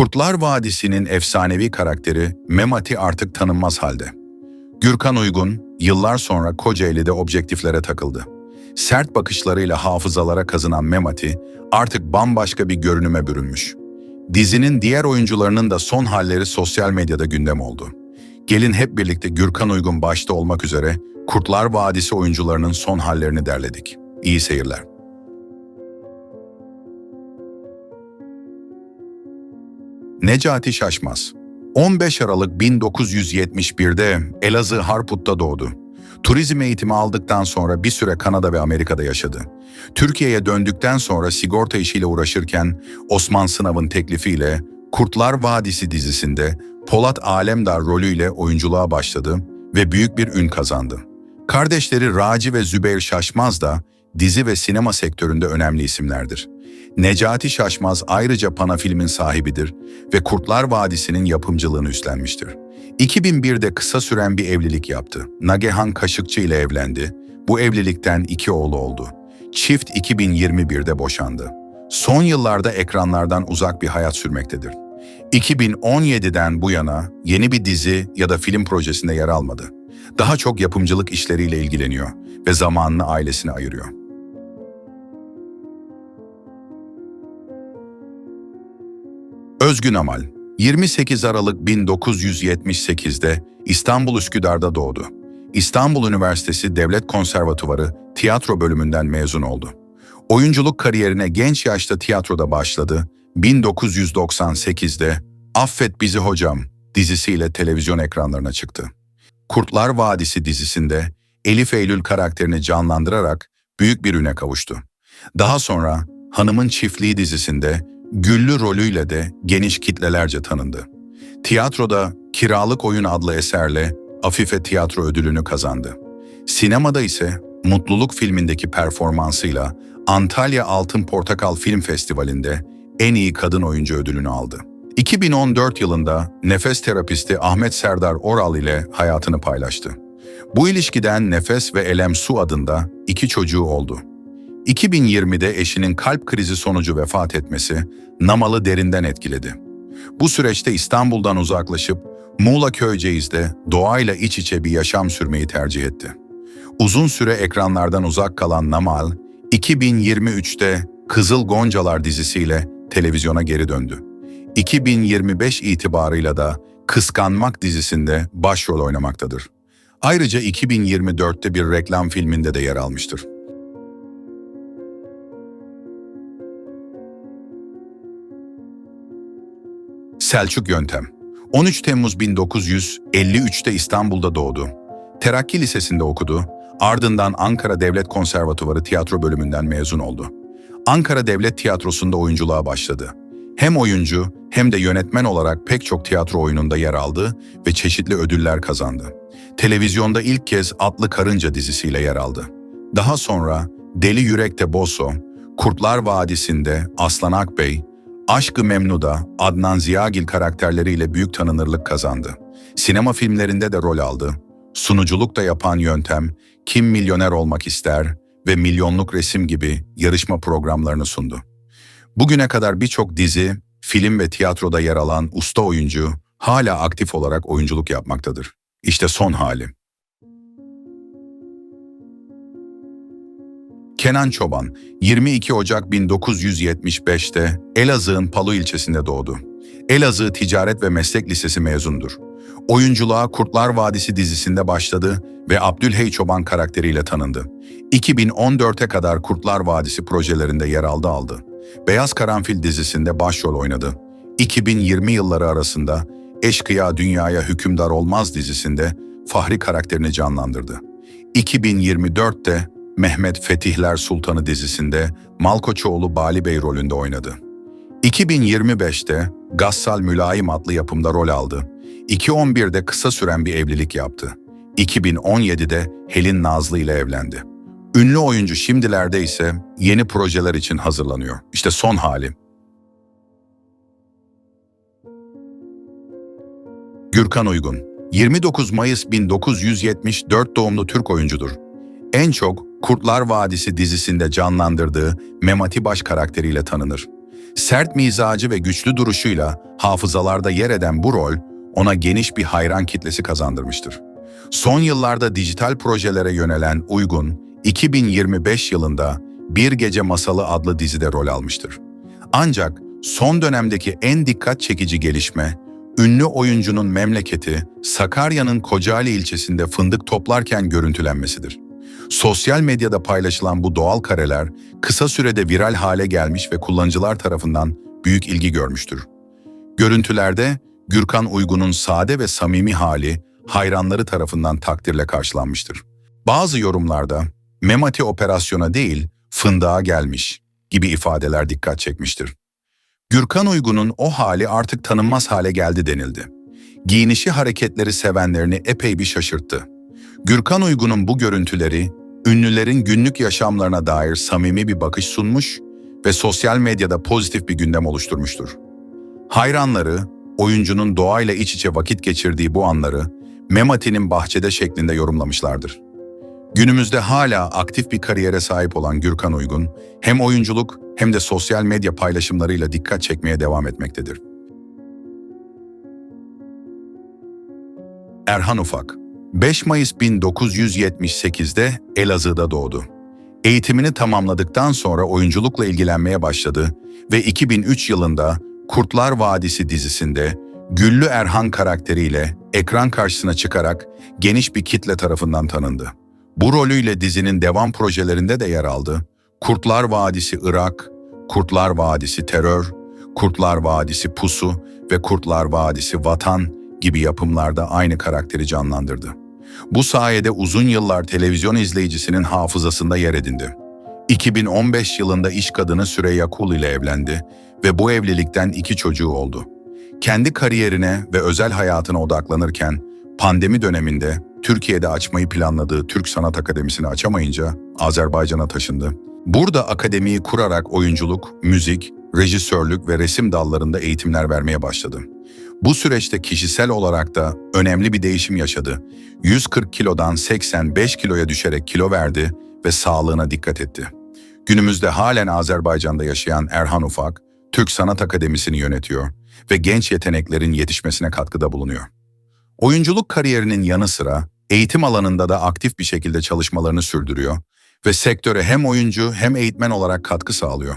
Kurtlar Vadisi'nin efsanevi karakteri Memati artık tanınmaz halde. Gürkan Uygun, yıllar sonra Kocaeli'de objektiflere takıldı. Sert bakışlarıyla hafızalara kazınan Memati, artık bambaşka bir görünüme bürünmüş. Dizinin diğer oyuncularının da son halleri sosyal medyada gündem oldu. Gelin hep birlikte Gürkan Uygun başta olmak üzere Kurtlar Vadisi oyuncularının son hallerini derledik. İyi seyirler. Necati Şaşmaz 15 Aralık 1971'de Elazığ Harput'ta doğdu. Turizm eğitimi aldıktan sonra bir süre Kanada ve Amerika'da yaşadı. Türkiye'ye döndükten sonra sigorta işiyle uğraşırken Osman Sınav'ın teklifiyle Kurtlar Vadisi dizisinde Polat Alemdar rolüyle oyunculuğa başladı ve büyük bir ün kazandı. Kardeşleri Raci ve Zübeyir Şaşmaz da dizi ve sinema sektöründe önemli isimlerdir. Necati Şaşmaz ayrıca Panafilm'in sahibidir ve Kurtlar Vadisi'nin yapımcılığını üstlenmiştir. 2001'de kısa süren bir evlilik yaptı. Nagehan Kaşıkçı ile evlendi. Bu evlilikten iki oğlu oldu. Çift 2021'de boşandı. Son yıllarda ekranlardan uzak bir hayat sürmektedir. 2017'den bu yana yeni bir dizi ya da film projesinde yer almadı. Daha çok yapımcılık işleriyle ilgileniyor ve zamanını ailesine ayırıyor. Özgün Amal, 28 Aralık 1978'de İstanbul Üsküdar'da doğdu. İstanbul Üniversitesi Devlet Konservatuvarı tiyatro bölümünden mezun oldu. Oyunculuk kariyerine genç yaşta tiyatroda başladı. 1998'de Affet Bizi Hocam dizisiyle televizyon ekranlarına çıktı. Kurtlar Vadisi dizisinde Elif Eylül karakterini canlandırarak büyük bir üne kavuştu. Daha sonra Hanımın Çiftliği dizisinde Güllü rolüyle de geniş kitlelerce tanındı. Tiyatroda Kiralık Oyun adlı eserle Afife Tiyatro ödülünü kazandı. Sinemada ise Mutluluk filmindeki performansıyla Antalya Altın Portakal Film Festivali'nde en iyi kadın oyuncu ödülünü aldı. 2014 yılında nefes terapisti Ahmet Serdar Oral ile hayatını paylaştı. Bu ilişkiden Nefes ve Elem Su adında iki çocuğu oldu. 2020'de eşinin kalp krizi sonucu vefat etmesi Namal'ı derinden etkiledi. Bu süreçte İstanbul'dan uzaklaşıp Muğla Köyceğiz'de doğayla iç içe bir yaşam sürmeyi tercih etti. Uzun süre ekranlardan uzak kalan Namal, 2023'te Kızıl Goncalar dizisiyle televizyona geri döndü. 2025 itibarıyla da Kıskanmak dizisinde başrol oynamaktadır. Ayrıca 2024'te bir reklam filminde de yer almıştır. Selçuk Yöntem 13 Temmuz 1953'te İstanbul'da doğdu. Terakki Lisesi'nde okudu, ardından Ankara Devlet Konservatuvarı tiyatro bölümünden mezun oldu. Ankara Devlet Tiyatrosu'nda oyunculuğa başladı. Hem oyuncu hem de yönetmen olarak pek çok tiyatro oyununda yer aldı ve çeşitli ödüller kazandı. Televizyonda ilk kez Atlı Karınca dizisiyle yer aldı. Daha sonra Deli Yürekte Boso, Kurtlar Vadisi'nde Aslan Akbey, Aşkı Memnu'da Adnan Ziyagil karakterleriyle büyük tanınırlık kazandı. Sinema filmlerinde de rol aldı. Sunuculuk da yapan yöntem, Kim Milyoner Olmak İster ve Milyonluk Resim gibi yarışma programlarını sundu. Bugüne kadar birçok dizi, film ve tiyatroda yer alan usta oyuncu hala aktif olarak oyunculuk yapmaktadır. İşte son hali. Kenan Çoban, 22 Ocak 1975'te Elazığ'ın Palu ilçesinde doğdu. Elazığ Ticaret ve Meslek Lisesi mezundur. Oyunculuğa Kurtlar Vadisi dizisinde başladı ve Abdülhey Çoban karakteriyle tanındı. 2014'e kadar Kurtlar Vadisi projelerinde yer aldı aldı. Beyaz Karanfil dizisinde başrol oynadı. 2020 yılları arasında Eşkıya Dünyaya Hükümdar Olmaz dizisinde Fahri karakterini canlandırdı. 2024'te Mehmet Fetihler Sultanı dizisinde Malkoçoğlu Bali Bey rolünde oynadı. 2025'te Gassal Mülayim adlı yapımda rol aldı. 2011'de kısa süren bir evlilik yaptı. 2017'de Helin Nazlı ile evlendi. Ünlü oyuncu şimdilerde ise yeni projeler için hazırlanıyor. İşte son hali. Gürkan Uygun 29 Mayıs 1974 doğumlu Türk oyuncudur. En çok Kurtlar Vadisi dizisinde canlandırdığı Memati Baş karakteriyle tanınır. Sert mizacı ve güçlü duruşuyla hafızalarda yer eden bu rol ona geniş bir hayran kitlesi kazandırmıştır. Son yıllarda dijital projelere yönelen Uygun, 2025 yılında Bir Gece Masalı adlı dizide rol almıştır. Ancak son dönemdeki en dikkat çekici gelişme, ünlü oyuncunun memleketi Sakarya'nın Kocaeli ilçesinde fındık toplarken görüntülenmesidir. Sosyal medyada paylaşılan bu doğal kareler kısa sürede viral hale gelmiş ve kullanıcılar tarafından büyük ilgi görmüştür. Görüntülerde Gürkan Uygun'un sade ve samimi hali hayranları tarafından takdirle karşılanmıştır. Bazı yorumlarda Memati operasyona değil fındığa gelmiş gibi ifadeler dikkat çekmiştir. Gürkan Uygun'un o hali artık tanınmaz hale geldi denildi. Giyinişi hareketleri sevenlerini epey bir şaşırttı. Gürkan Uygun'un bu görüntüleri, ünlülerin günlük yaşamlarına dair samimi bir bakış sunmuş ve sosyal medyada pozitif bir gündem oluşturmuştur. Hayranları, oyuncunun doğayla iç içe vakit geçirdiği bu anları Memati'nin bahçede şeklinde yorumlamışlardır. Günümüzde hala aktif bir kariyere sahip olan Gürkan Uygun, hem oyunculuk hem de sosyal medya paylaşımlarıyla dikkat çekmeye devam etmektedir. Erhan Ufak 5 Mayıs 1978'de Elazığ'da doğdu. Eğitimini tamamladıktan sonra oyunculukla ilgilenmeye başladı ve 2003 yılında Kurtlar Vadisi dizisinde Güllü Erhan karakteriyle ekran karşısına çıkarak geniş bir kitle tarafından tanındı. Bu rolüyle dizinin devam projelerinde de yer aldı. Kurtlar Vadisi Irak, Kurtlar Vadisi Terör, Kurtlar Vadisi Pusu ve Kurtlar Vadisi Vatan gibi yapımlarda aynı karakteri canlandırdı. Bu sayede uzun yıllar televizyon izleyicisinin hafızasında yer edindi. 2015 yılında iş kadını Süreyya Kul ile evlendi ve bu evlilikten iki çocuğu oldu. Kendi kariyerine ve özel hayatına odaklanırken pandemi döneminde Türkiye'de açmayı planladığı Türk Sanat Akademisi'ni açamayınca Azerbaycan'a taşındı. Burada akademiyi kurarak oyunculuk, müzik, rejisörlük ve resim dallarında eğitimler vermeye başladı. Bu süreçte kişisel olarak da önemli bir değişim yaşadı. 140 kilodan 85 kiloya düşerek kilo verdi ve sağlığına dikkat etti. Günümüzde halen Azerbaycan'da yaşayan Erhan Ufak, Türk Sanat Akademisi'ni yönetiyor ve genç yeteneklerin yetişmesine katkıda bulunuyor. Oyunculuk kariyerinin yanı sıra eğitim alanında da aktif bir şekilde çalışmalarını sürdürüyor ve sektöre hem oyuncu hem eğitmen olarak katkı sağlıyor.